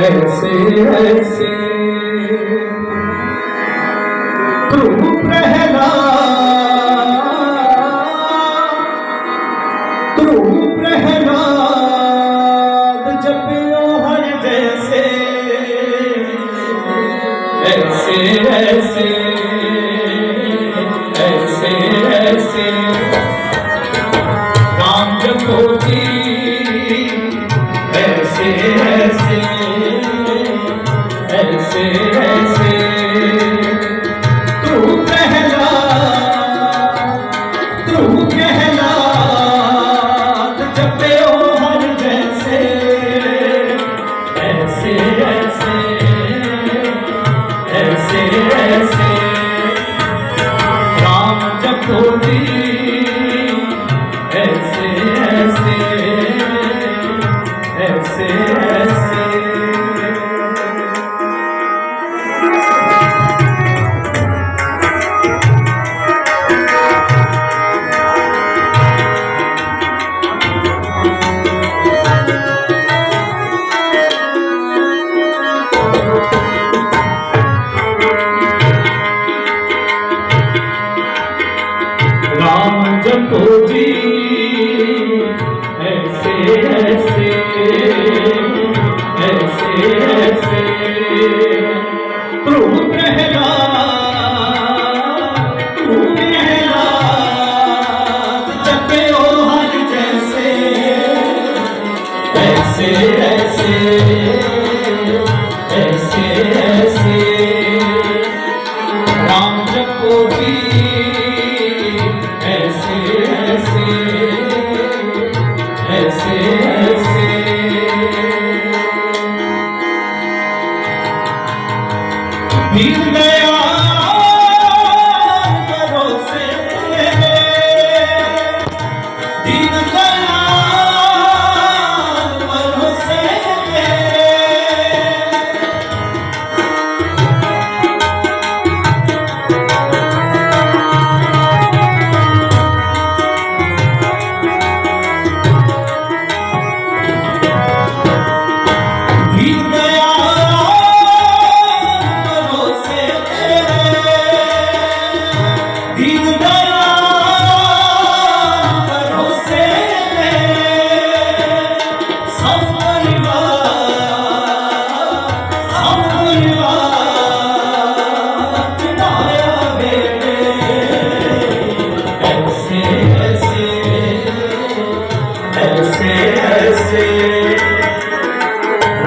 ऐसे ऐसे। प्रहलाद प्रहलाद हर जैसे। ऐसे ऐसे ऐसे ऐसे। राम जी राम जपो जी। ऐसे ऐसे राम दीन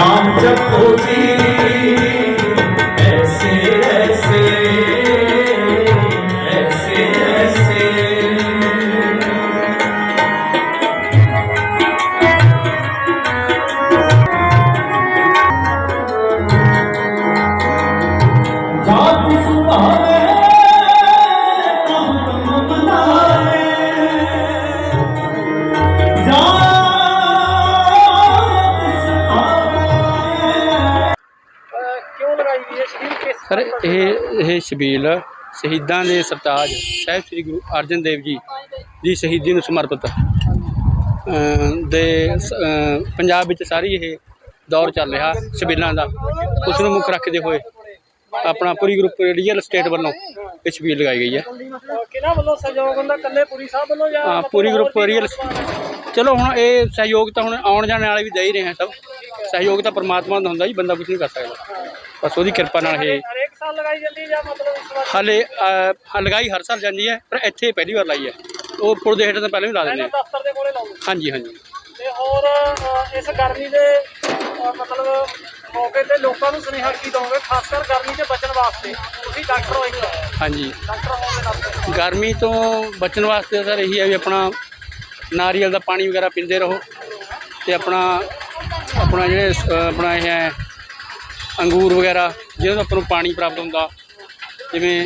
ਨਾਮ ਜਪੋ ਜੀ। ਸਰ ਇਹ ਇਹ ਸ਼ਬੀਲ ਸ਼ਹੀਦਾਂ ਦੇ ਸਰਤਾਜ ਸਾਹਿਬ ਸ੍ਰੀ ਗੁਰੂ ਅਰਜਨ ਦੇਵ ਜੀ ਦੀ ਸ਼ਹੀਦੀ ਨੂੰ ਸਮਰਪਿਤ ਦੇ ਪੰਜਾਬ ਵਿੱਚ ਸਾਰੀ ਇਹ ਦੌਰ ਚੱਲ ਰਿਹਾ ਸ਼ਬੀਲਾਂ ਦਾ। ਉਸ ਨੂੰ ਮੁੱਖ ਰੱਖਦੇ ਹੋਏ ਆਪਣਾ ਪੂਰੀ ਗਰੁੱਪ ਰੀਅਲ ਸਟੇਟ ਵੱਲੋਂ ਇਹ ਸ਼ਬੀਲ ਲਗਾਈ ਗਈ ਹੈ। ਕਿਹਨਾਂ ਵੱਲੋਂ ਸਹਿਯੋਗ ਹੁੰਦਾ? ਕੱਲੇ ਪੁਰੀ ਸਾਹਿਬ ਵੱਲੋਂ ਜਾਂ ਹਾਂ, ਪੂਰੀ ਗਰੁੱਪ ਰੀਅਲ ਚਲੋ ਹੁਣ ਇਹ ਸਹਿਯੋਗ ਤਾਂ ਹੁਣ ਆਉਣ ਜਾਣ ਵਾਲੇ ਵੀ ਦੇ ਹੀ ਰਹੇ ਆ ਸਭ। ਸਹਿਯੋਗ ਤਾਂ ਪਰਮਾਤਮਾ ਦਾ ਹੁੰਦਾ ਜੀ ਬੰਦਾ ਕੁਝ ਨਹੀਂ ਕਰ ਸਕਦਾ। ਬਸ ਉਹਦੀ ਕਿਰਪਾ ਨਾਲ ਇਹ ਸਾਲ ਲਗਾਈ ਜਾਂਦੀ ਹੈ ਜਾਂ ਮਤਲਬ ਇਸ ਵਾਰ ਹਾਲੇ ਅ, ਲਗਾਈ ਹਰ ਸਾਲ ਜਾਂਦੀ ਹੈ ਪਰ ਇੱਥੇ ਪਹਿਲੀ ਵਾਰ ਲਾਈ ਹੈ। ਉਹ ਪੁਲ ਦੇ ਹੇਠ ਤਾਂ ਪਹਿਲਾਂ ਵੀ ਲਾ ਦਿੰਦੇ ਆ। ਦਫ਼ਤਰ ਦੇ ਕੋਲੇ ਲਾਉਂਦੇ। ਹਾਂਜੀ ਹਾਂਜੀ। ਤੇ ਹੋਰ ਅ, ਇਸ ਗਰਮੀ ਦੇ ਅ, ਮਤਲਬ ਮੌਕੇ ਤੇ ਲੋਕਾਂ ਨੂੰ ਸੁਨੇਹਾ ਕੀ ਦਵੋਗੇ? ਖਾਸ ਕਰ ਗਰਮੀ ਤੋਂ ਬਚਣ ਵਾਸਤੇ। ਤੁਸੀਂ ਡਾਕਟਰ ਹੋ ਇੱਕ। ਹਾਂਜੀ। ਡਾਕਟਰ ਹੋਣ ਦੇ ਨਾਤੇ। ਗਰਮੀ ਤੋਂ ਬਚਣ ਵਾਸਤੇ ਸਰ ਇਹੀ ਹੈ ਵੀ ਆਪਣਾ ਨਾਰੀਅਲ ਦਾ ਪਾਣੀ ਵਗੈਰਾ ਪੀਂਦੇ ਰਹੋ। ਤੇ ਆਪਣਾ ਆਪਣਾ ਜਿਹੜੇ ਸ- ਆਪਣਾ ਇਹ ਹੈ ਅੰਗੂਰ ਵਗੈਰਾ ਜਿਹਨਾਂ ਤੋਂ ਆਪਾਂ ਨੂੰ ਪਾਣੀ ਪ੍ਰਾਪਤ ਹੁੰਦਾ ਜਿਵੇਂ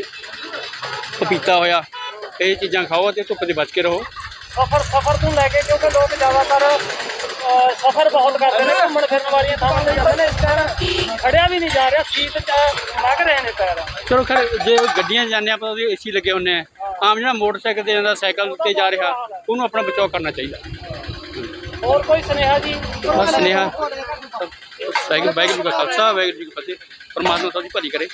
ਪਪੀਤਾ ਹੋਇਆ ਇਹ ਚੀਜ਼ਾਂ ਖਾਓ ਤੇ ਧੁੱਪ ਦੇ ਬਚ ਕੇ ਰਹੋ। ਸਫਰ ਸਫਰ ਤੋਂ ਲੈ ਕੇ ਕਿਉਂਕਿ ਲੋਕ ਜ਼ਿਆਦਾਤਰ ਸਫਰ ਬਹੁਤ ਕਰਦੇ ਨੇ ਘੁੰਮਣ ਫਿਰਨ ਵਾਲੀਆਂ ਥਾਵਾਂ ਤੇ ਜਾਂਦੇ ਨੇ ਇਸ ਟਾਈਮ ਖੜਿਆ ਵੀ ਨਹੀਂ ਜਾ ਰਿਹਾ ਸੀਟ 'ਚ ਲੱਗ ਰਹੇ ਨੇ ਪੈਰ। ਚਲੋ ਖੈਰ ਜੇ ਗੱਡੀਆਂ ਜਾਂਦੇ ਆਪਾਂ ਉਹਦੇ ਏਸੀ ਲੱਗੇ ਹੁੰਦੇ ਆ ਆਮ ਜਿਹੜਾ ਮੋਟਰਸਾਈਕਲ ਤੇ ਜਾਂਦਾ ਸਾਈਕਲ ਤੇ ਜਾ ਰਿਹਾ ਉਹਨੂੰ ਆਪਣਾ ਬਚਾਅ ਕਰਨਾ ਚਾਹੀਦਾ। ਹੋਰ ਕੋਈ ਸੁਨੇਹਾ ਜੀ? ਬਸ ਸੁਨੇਹਾ। ਵਾਹਿਗੁਰੂ ਵਾਹਿਗੁਰੂ ਜੀ ਕਾ ਖਾਲਸਾ ਵਾਹਿਗੁਰੂ ਜੀ ਕੀ ਫਤਿਹ। ਪਰਮਾਤਮਾ ਤੁਹਾਡੀ ਭਲੀ ਕਰੇ।